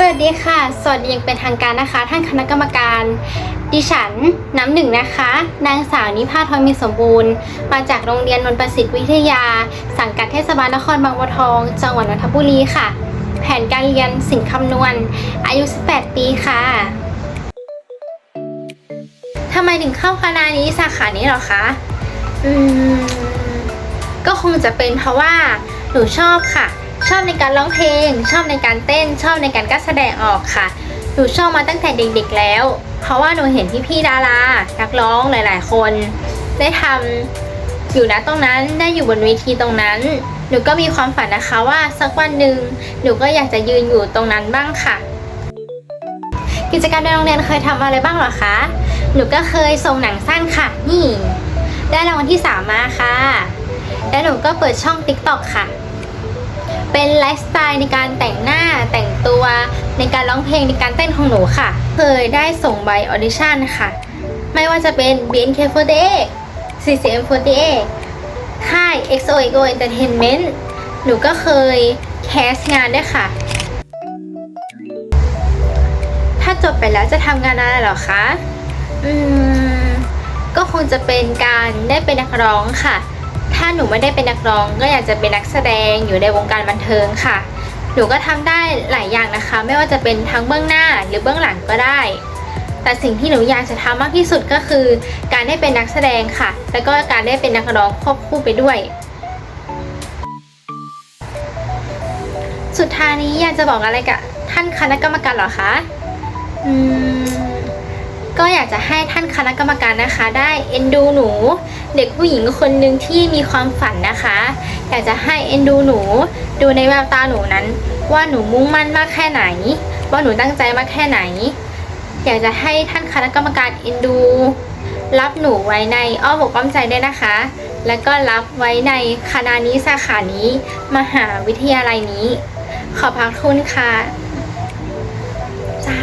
สวัสดีค่ะ สวัสดีอยังเป็นทางการนะคะ ท่านคณะกรรมการ ดิฉันน้ำหนึ่งนะคะ นางสาวนิพาทองมีสมบูรณ์ มาจากโรงเรียนนนประสิทธิ์วิทยา สังกัดเทศบาลนครบางบัวทอง จังหวัดนนทบุรีค่ะ แผนการเรียนสิ่งคำนวณ อายุ 18 ปีค่ะทำไมถึงเข้าคณะนี้สาขานี้หรอคะ อืม ก็คงจะเป็นเพราะว่าหนูชอบค่ะ ชอบในการร้องเพลง ชอบในการเต้น ชอบในการกล้าแสดงออกค่ะ หนูชอบมาตั้งแต่เด็กๆแล้ว เพราะว่าหนูเห็นพี่ๆดารา นักร้องหลาย ๆ คน ได้ทำอยู่นะตรงนั้น ได้อยู่บนเวทีตรงนั้น หนูก็มีความฝันนะคะว่าสักวันหนึ่งหนูก็อยากจะยืนอยู่ตรงนั้นบ้างค่ะ กิจกรรมในโรงเรียนเคยทำอะไรบ้างหรอคะ หนูก็เคยส่งหนังสั้นค่ะ นี่ ได้รางวัลที่ 3 มาค่ะ แล้วหนูก็เปิดช่อง TikTok ค่ะ เป็นไลฟ์สไตล์ในการแต่งหน้าแต่งตัวในการร้องเพลงในการเต้นของหนูค่ะ เคยได้ส่งใบออดิชั่นค่ะ ไม่ว่าจะเป็น BNK48 CCM48 ค่าย XOXO Entertainment หนูก็เคยแคสงานด้วยค่ะ ถ้าจบไปแล้วจะทำงานอะไรหรอคะ อืม ก็คงจะเป็นการได้เป็นนักร้องค่ะ ถ้าหนูไม่ได้เป็นนักร้องก็อยากจะเป็นนักแสดงอยู่ในวงการบันเทิงค่ะ หนูก็ทำได้หลายอย่างนะคะ ไม่ว่าจะเป็นทั้งเบื้องหน้าหรือเบื้องหลังก็ได้ แต่สิ่งที่หนูอยากจะทำมากที่สุดก็คือ การได้เป็นนักแสดงค่ะ แล้วก็การได้เป็นนักร้องควบคู่ไปด้วย สุดท้ายนี้อยากจะบอกอะไรกับท่านคณะกรรมการหรอคะอืมก็อยากจะให้ท่านคณะกรรมการนะคะ ได้เอ็นดูหนู เด็กผู้หญิงคนหนึ่งที่มีความฝันนะคะ อยากจะให้เอ็นดูหนู ดูในแววตาหนูนั้น ว่าหนูมุ่งมั่นมากแค่ไหน ว่าหนูตั้งใจมากแค่ไหน อยากจะให้ท่านคณะกรรมการเอ็นดู รับหนูไว้ในอ้อมอกอ้อมใจด้วยนะคะ แล้วก็รับไว้ในคณะนี้สาขานี้ มหาวิทยาลัยนี้ ขอบพระคุณค่ะจ้า